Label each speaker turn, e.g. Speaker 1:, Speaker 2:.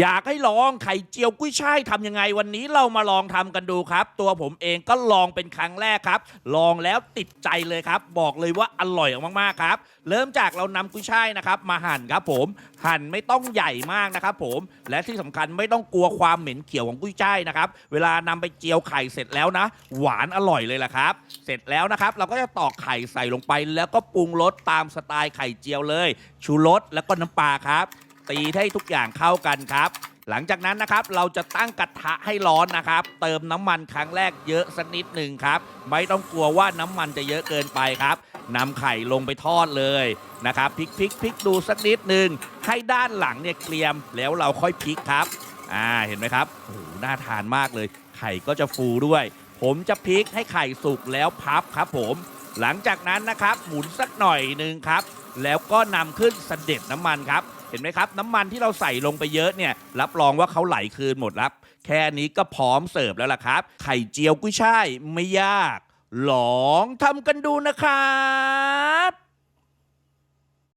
Speaker 1: อยากให้ลองไข่เจียวกุ้ยช่ายทำยังไงวันนี้เรามาลองทำกันดูครับ ตัวผมเองก็ลองเป็นครั้งแรกครับ ลองแล้วติดใจเลยครับ บอกเลยว่าอร่อยมากๆครับ เริ่มจากเรานำกุ้ยช่ายนะครับ มาหั่นครับผมหั่นไม่ต้องใหญ่มากนะครับ ผมและที่สำคัญไม่ต้องกลัวความเหม็นเขียวของกุ้ยช่ายนะครับเวลานำไปเจียวไข่เสร็จแล้วนะ หวานอร่อยเลยแหละครับ เสร็จแล้วนะครับ เราก็จะตอกไข่ใส่ลงไป แล้วก็ปรุงรสตามสไตล์ไข่เจียวเลย ชูรสแล้วก็น้ำปลาครับ ตีให้ทุกอย่างเข้ากันครับ หลังจากนั้นนะครับเราจะตั้งกระทะให้ร้อนนะครับ เติมน้ำมันครั้งแรกเยอะสักนิดหนึ่งครับ ไม่ต้องกลัวว่าน้ำมันจะเยอะเกินไปครับนำไข่ลงไปทอดเลยนะครับพลิกพลิกพลิกดูสักนิดหนึ่งให้ด้านหลังเนี่ยเกรียมแล้วเราค่อยพลิกครับอ่าเห็นไหมครับโอ้โหน่าทานมากเลย ไข่ก็จะฟูด้วย ผมจะพลิกให้ไข่สุกแล้วพับครับผม หลังจากนั้นนะครับหมุนสักหน่อยหนึ่งครับ แล้วก็นำขึ้นเสด็จน้ำมันครับ เห็นไหมครับ น้ำมันที่เราใส่ลงไปเยอะเนี่ยรับรองว่าเขาไหลคืนหมดครับ แค่นี้ก็พร้อมเสิร์ฟแล้วล่ะครับ ไข่เจียวกุ้ยช่ายไม่ยาก ลองทำกันดูนะครับ